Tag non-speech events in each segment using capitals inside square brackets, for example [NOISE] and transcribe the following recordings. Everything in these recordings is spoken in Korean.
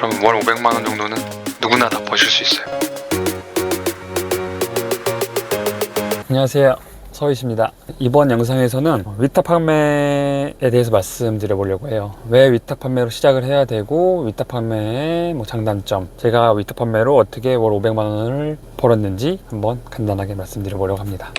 그럼 월 500만 원 정도는 누구나 다 버실 수 있어요. 안녕하세요. 서희입니다. 이번 영상에서는 위탁 판매에 대해서 말씀드려 보려고 해요. 왜 위탁 판매로 시작을 해야 되고 위탁 판매의 뭐 장단점, 제가 위탁 판매로 어떻게 월 500만 원을 벌었는지 한번 간단하게 말씀드려 보려고 합니다.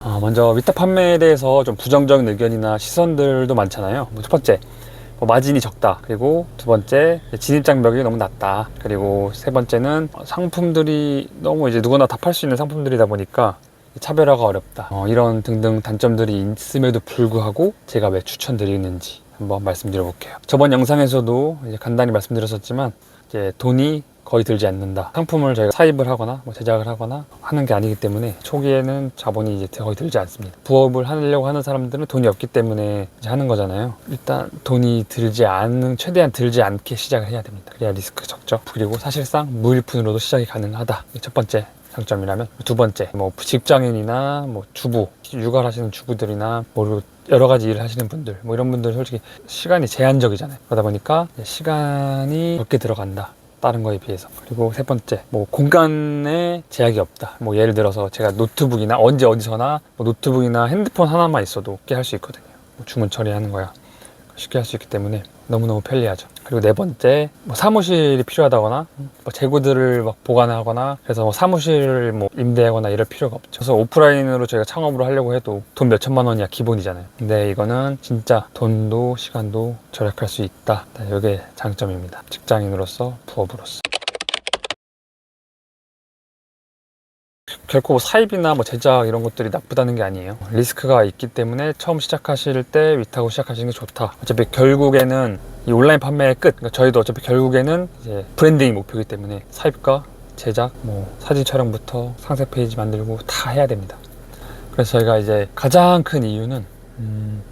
아, 먼저 위탁 판매에 대해서 좀 부정적인 의견이나 시선들도 많잖아요. 뭐첫 번째, 뭐 마진이 적다. 그리고 두 번째, 진입 장벽이 너무 낮다. 그리고 세 번째는 상품들이 너무 이제 누구나 다 팔 수 있는 상품들이다 보니까 차별화가 어렵다. 어, 이런 등등 단점들이 있음에도 불구하고 제가 왜 추천드리는지 한번 말씀드려 볼게요. 저번 영상에서도 간단히 말씀드렸었지만 이제 돈이 거의 들지 않는다. 상품을 저희가 사입을 하거나 뭐 제작을 하거나 하는 게 아니기 때문에 초기에는 자본이 이제 거의 들지 않습니다. 부업을 하려고 하는 사람들은 돈이 없기 때문에 이제 하는 거잖아요. 일단 돈이 들지 않는 최대한 들지 않게 시작을 해야 됩니다. 그래야 리스크 적죠. 그리고 사실상 무일푼으로도 시작이 가능하다. 첫 번째 장점이라면 두 번째 뭐 직장인이나 뭐 주부 육아를 하시는 주부들이나 뭐 여러 가지 일을 하시는 분들 뭐 이런 분들 솔직히 시간이 제한적이잖아요. 그러다 보니까 시간이 적게 들어간다. 다른 거에 비해서. 그리고 세 번째 뭐 공간에 제약이 없다. 뭐 예를 들어서 제가 노트북이나 언제 어디서나 뭐 노트북이나 핸드폰 하나만 있어도 쉽게 할 수 있거든요. 뭐 주문 처리하는 거야. 쉽게 할 수 있기 때문에 너무너무 편리하죠. 그리고 네 번째, 뭐 사무실이 필요하다거나, 뭐 재고들을 막 보관하거나, 그래서 뭐 사무실을 뭐 임대하거나 이럴 필요가 없죠. 그래서 오프라인으로 저희가 창업으로 하려고 해도 돈 몇 천만 원이야 기본이잖아요. 근데 이거는 진짜 돈도 시간도 절약할 수 있다. 이게 장점입니다. 직장인으로서, 부업으로서. 결코 사입이나 뭐 제작 이런 것들이 나쁘다는 게 아니에요. 리스크가 있기 때문에 처음 시작하실 때 위탁으로 시작하시는 게 좋다. 어차피 결국에는 이 온라인 판매의 끝. 그러니까 저희도 어차피 결국에는 이제 브랜딩이 목표이기 때문에 사입과 제작, 뭐 사진 촬영부터 상세 페이지 만들고 다 해야 됩니다. 그래서 저희가 이제 가장 큰 이유는 음,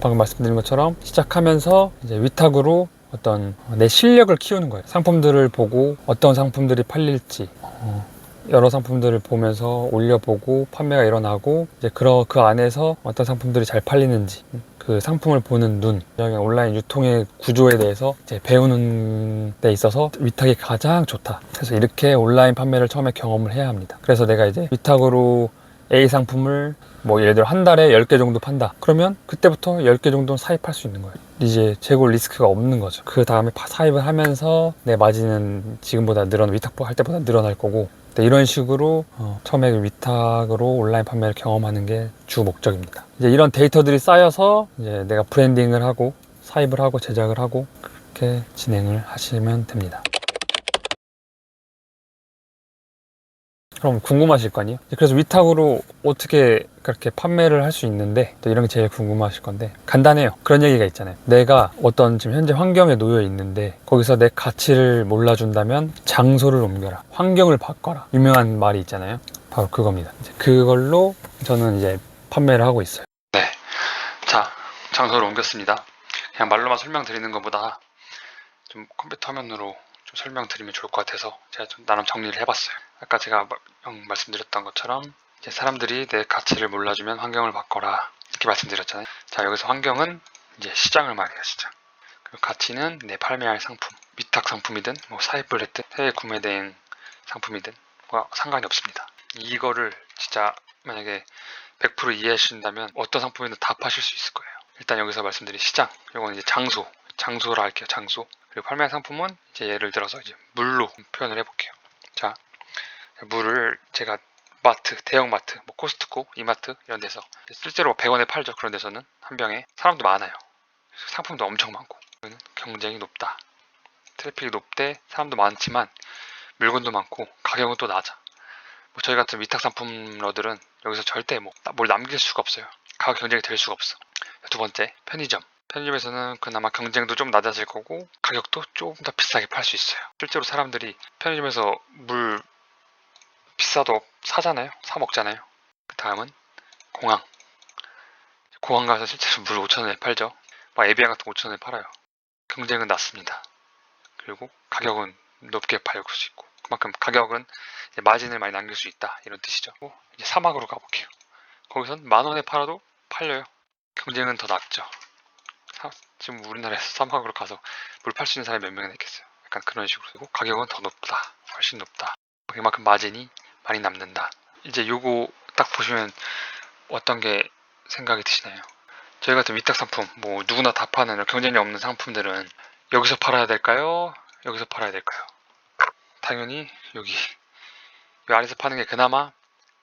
방금 말씀드린 것처럼 시작하면서 이제 위탁으로 어떤 내 실력을 키우는 거예요. 상품들을 보고 어떤 상품들이 팔릴지. 어, 여러 상품들을 보면서 올려보고 판매가 일어나고 이제 그, 그 안에서 어떤 상품들이 잘 팔리는지 그 상품을 보는 눈 온라인 유통의 구조에 대해서 이제 배우는 데 있어서 위탁이 가장 좋다. 그래서 이렇게 온라인 판매를 처음에 경험을 해야 합니다. 그래서 내가 이제 위탁으로 A 상품을 뭐 예를 들어 한 달에 10개 정도 판다. 그러면 그때부터 10개 정도는 사입할 수 있는 거예요. 이제 재고 리스크가 없는 거죠. 그 다음에 사입을 하면서 내 마진은 지금보다 늘어나 위탁 할 때보다 늘어날 거고 네, 이런 식으로 어, 처음에 위탁으로 온라인 판매를 경험하는 게 주 목적입니다. 이제 이런 데이터들이 쌓여서 이제 내가 브랜딩을 하고 사입을 하고 제작을 하고 그렇게 진행을 하시면 됩니다. 그럼 궁금하실 거 아니에요? 그래서 위탁으로 어떻게 그렇게 판매를 할 수 있는데 또 이런 게 제일 궁금하실 건데 간단해요. 그런 얘기가 있잖아요. 내가 어떤 지금 현재 환경에 놓여 있는데 거기서 내 가치를 몰라준다면 장소를 옮겨라. 환경을 바꿔라. 유명한 말이 있잖아요. 바로 그겁니다. 그걸로 저는 이제 판매를 하고 있어요. 네. 자, 장소를 옮겼습니다. 그냥 말로만 설명드리는 것보다 좀 컴퓨터 화면으로 좀 설명드리면 좋을 것 같아서 제가 좀 나름 정리를 해봤어요. 아까 제가 말씀드렸던 것처럼 이제 사람들이 내 가치를 몰라주면 환경을 바꿔라 이렇게 말씀드렸잖아요. 자, 여기서 환경은 이제 시장을 말해요, 시장. 그리고 가치는 내 판매할 상품, 위탁 상품이든 뭐 사입을 했든 해외 구매된 상품이든 뭐 상관이 없습니다. 이거를 진짜 만약에 100% 이해하신다면 어떤 상품이든 다 파실 수 있을 거예요. 일단 여기서 말씀드린 시장, 이건 이제 장소, 장소라 할게요. 장소. 그리고 판매 상품은 이제 예를 들어서 이제 물로 표현을 해볼게요. 자, 물을 제가 마트, 대형 마트, 뭐 코스트코, 이마트 이런 데서 실제로 100원에 팔죠. 그런 데서는 한 병에 사람도 많아요. 상품도 엄청 많고 경쟁이 높다. 트래픽이 높대 사람도 많지만 물건도 많고 가격은 또 낮아. 뭐 저희 같은 위탁 상품러들은 여기서 절대 뭐 뭘 남길 수가 없어요. 가격 경쟁이 될 수가 없어. 두 번째 편의점. 편의점에서는 그나마 경쟁도 좀 낮아질 거고 가격도 조금 더 비싸게 팔 수 있어요. 실제로 사람들이 편의점에서 물 비싸도 사잖아요. 사 먹잖아요. 그 다음은 공항. 공항 가서 실제로 물 5천원에 팔죠. 막 에비앙 같은 거 5천원에 팔아요. 경쟁은 낮습니다. 그리고 가격은 높게 팔고 수 있고 그만큼 가격은 마진을 많이 남길 수 있다 이런 뜻이죠. 어, 이제 사막으로 가볼게요. 거기선 만 원에 팔아도 팔려요. 경쟁은 더 낮죠. 사- 지금 우리나라에서 [LAUGHS] 사막으로 가서 물 팔 수 있는 사람이 몇 명이나 있겠어요. 약간 그런 식으로. 그리고 가격은 더 높다. 훨씬 높다. 그만큼 마진이 많이 남는다. 이제 요거 딱 보시면 어떤 게 생각이 드시나요? 저희 같은 위탁 상품, 뭐 누구나 다 파는 경쟁력 없는 상품들은 여기서 팔아야 될까요? 여기서 팔아야 될까요? 당연히 여기 이 아래서 파는 게 그나마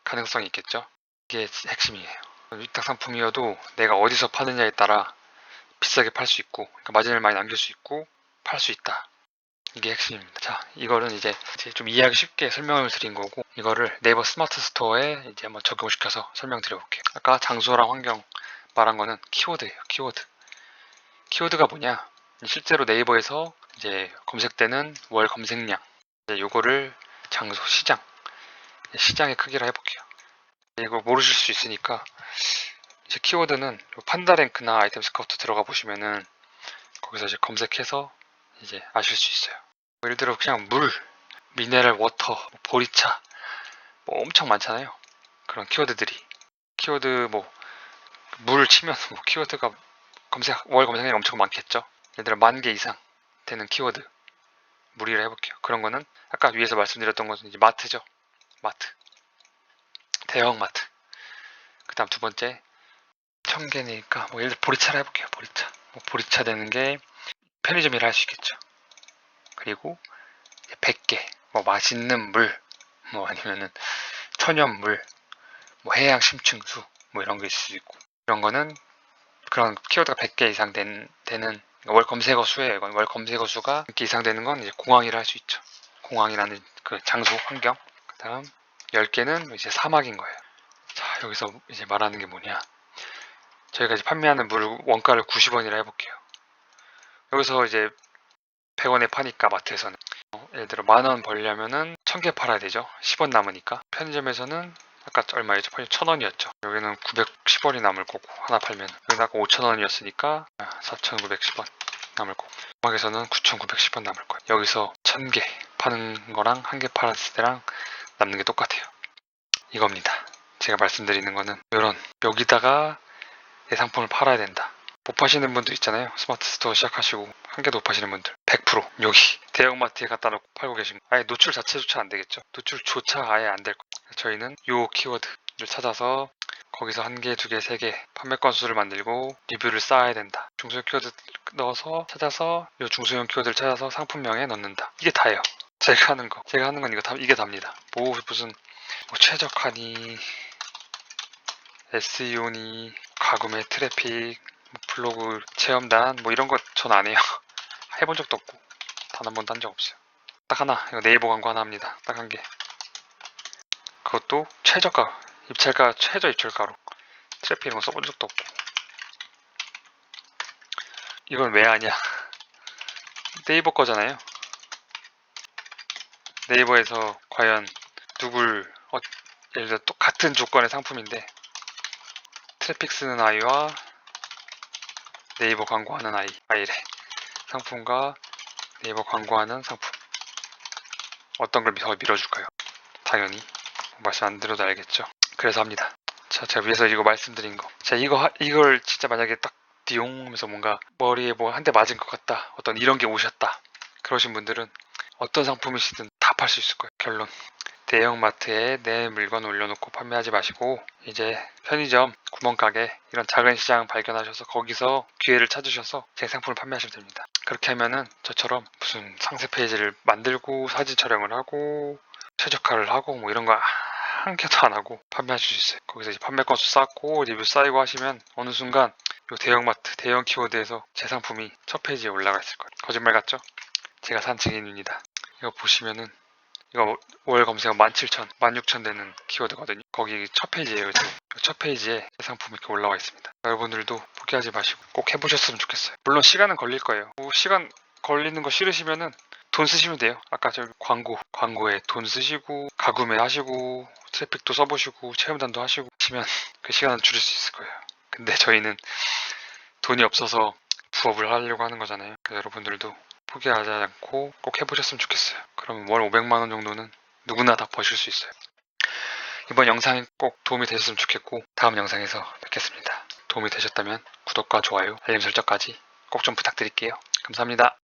가능성이 있겠죠. 이게 핵심이에요. 위탁 상품이어도 내가 어디서 파느냐에 따라 비싸게 팔 수 있고 그러니까 마진을 많이 남길 수 있고 팔 수 있다. 이게 핵심입니다. 자, 이거는 이제, 좀 이해하기 쉽게 설명을 드린 거고 이거를 네이버 스마트 스토어에 이제 한번 적용시켜서 설명드려 볼게요. 아까 장소랑 환경 말한 거는 키워드예요. 키워드. 키워드가 뭐냐? 실제로 네이버에서 이제 검색되는 월 검색량 이제 요거를 장소, 시장 시장의 크기로 해볼게요. 이거 모르실 수 있으니까 이 제 키워드는 요 판다 랭크나 아이템 스카우트 들어가 보시면은 거기서 이제 검색해서 이제 아실 수 있어요. 뭐 예를 들어 그냥 물, 미네랄 워터, 뭐 보리차 뭐 엄청 많잖아요. 그런 키워드들이 키워드 뭐 물 치면 뭐 키워드가 검색 월 검색량이 엄청 많겠죠. 예를 들어 만 개 이상 되는 키워드 물이라 해볼게요. 그런 거는 아까 위에서 말씀드렸던 것은 이제 마트죠. 마트 대형 마트. 그다음 두 번째 천 개니까 뭐 예를 들어 보리차라 해볼게요. 보리차 뭐 보리차 되는 게 편의점이라 할 수 있겠죠. 그리고 100개 뭐 맛있는 물 뭐 아니면은 천연물 뭐 해양 심층수 뭐 이런 게 있을 수 있고 이런 거는 그런 키워드가 100개 이상 된, 되는 월 검색어 수예요. 이건 월 검색어 수가 100개 이상 되는 건 이제 공항이라 할 수 있죠. 공항이라는 그 장소 환경. 그다음 10개는 이제 사막인 거예요. 자, 여기서 이제 말하는 게 뭐냐? 저희가 이제 판매하는 물 원가를 90원이라 해볼게요. 여기서 이제 100원에 파니까 마트에서는 어, 예를 들어 만 원 벌려면은 1000개 팔아야 되죠. 10원 남으니까. 편의점에서는 아까 얼마였죠? 편의점 1000원이었죠. 여기는 910원이 남을 거고 하나 팔면 여기는 아까 5000원이었으니까 4910원 남을 거고 음악에서는 9910원 남을 거예요. 여기서 1000개 파는 거랑 한 개 팔았을 때랑 남는 게 똑같아요. 이겁니다. 제가 말씀드리는 거는 이런 여기다가 내 상품을 팔아야 된다. 못 파시는 분들 있잖아요. 스마트 스토어 시작하시고 한 개도 못 파시는 분들 100% 여기 대형마트에 갖다 놓고 팔고 계신 거. 아예 노출 자체조차 안 되겠죠. 노출조차 아예 안 될 거. 저희는 요 키워드를 찾아서 거기서 한 개, 두 개, 세 개 판매 건수를 만들고 리뷰를 쌓아야 된다. 중소형 키워드 넣어서 찾아서 요 중소형 키워드를 찾아서 상품명에 넣는다. 이게 다예요. 제가 하는 거. 제가 하는 건 이거 다 이게 답니다. 뭐 무슨 뭐 최적화니 SEO니 가구매 트래픽 뭐 블로그 체험단 뭐 이런 거 전 안 해요. [LAUGHS] 해본 적도 없고 단 한 번도 한 적 없어요. 딱 하나 이거 네이버 광고 하나 합니다. 딱 한 개. 그것도 최저가 입찰가 최저 입찰가로 트래픽 이런 거 써본 적도 없고 이건 왜 하냐 [LAUGHS] 네이버 거잖아요. 네이버에서 과연 누굴 어, 예를 들어 똑같은 조건의 상품인데 트래픽 쓰는 아이와 네이버 광고하는 아이 아이래 상품과 네이버 광고하는 상품 어떤 걸 더 밀어줄까요? 당연히 말씀 안 드려도 알겠죠. 그래서 합니다. 자, 제가 위에서 이거 말씀드린 거. 자, 이거 하- 이걸 진짜 만약에 딱 띠용 하면서 뭔가 머리에 뭐 한 대 맞은 것 같다. 어떤 이런 게 오셨다. 그러신 분들은 어떤 상품이시든 다 팔 수 있을 거예요. 결론. 대형마트에 내 물건 올려놓고 판매하지 마시고 이제 편의점, 구멍가게 이런 작은 시장 발견하셔서 거기서 기회를 찾으셔서 제 상품을 판매하시면 됩니다. 그렇게 하면은 저처럼 무슨 상세 페이지를 만들고 사진 촬영을 하고 최적화를 하고 뭐 이런 거 한 개도 안 하고 판매하실 수 있어요. 거기서 이제 판매 건수 쌓고 리뷰 쌓이고 하시면 어느 순간 요 대형마트, 대형 키워드에서 제 상품이 첫 페이지에 올라가 있을 거예요. 거짓말 같죠? 제가 산 증인입니다. 이거 보시면은 이거 월 검색어 17,000, 16,000 되는 키워드거든요. 거기 첫 페이지예요. 지금. 첫 페이지에 제 상품이 이렇게 올라와 있습니다. 여러분들도 포기하지 마시고 꼭 해보셨으면 좋겠어요. 물론 시간은 걸릴 거예요. 뭐 시간 걸리는 거 싫으시면은 돈 쓰시면 돼요. 아까 저 광고, 광고에 돈 쓰시고 가구매 하시고 트래픽도 써보시고 체험단도 하시고 하시면 그 시간을 줄일 수 있을 거예요. 근데 저희는 돈이 없어서 부업을 하려고 하는 거잖아요. 그래서 여러분들도 포기하지 않고 꼭 해보셨으면 좋겠어요. 그러면 월 500만 원 정도는 누구나 다 버실 수 있어요. 이번 영상이 꼭 도움이 되셨으면 좋겠고 다음 영상에서 뵙겠습니다. 도움이 되셨다면 구독 구독과 좋아요, 알림 설정까지 꼭 좀 부탁드릴게요. 감사합니다.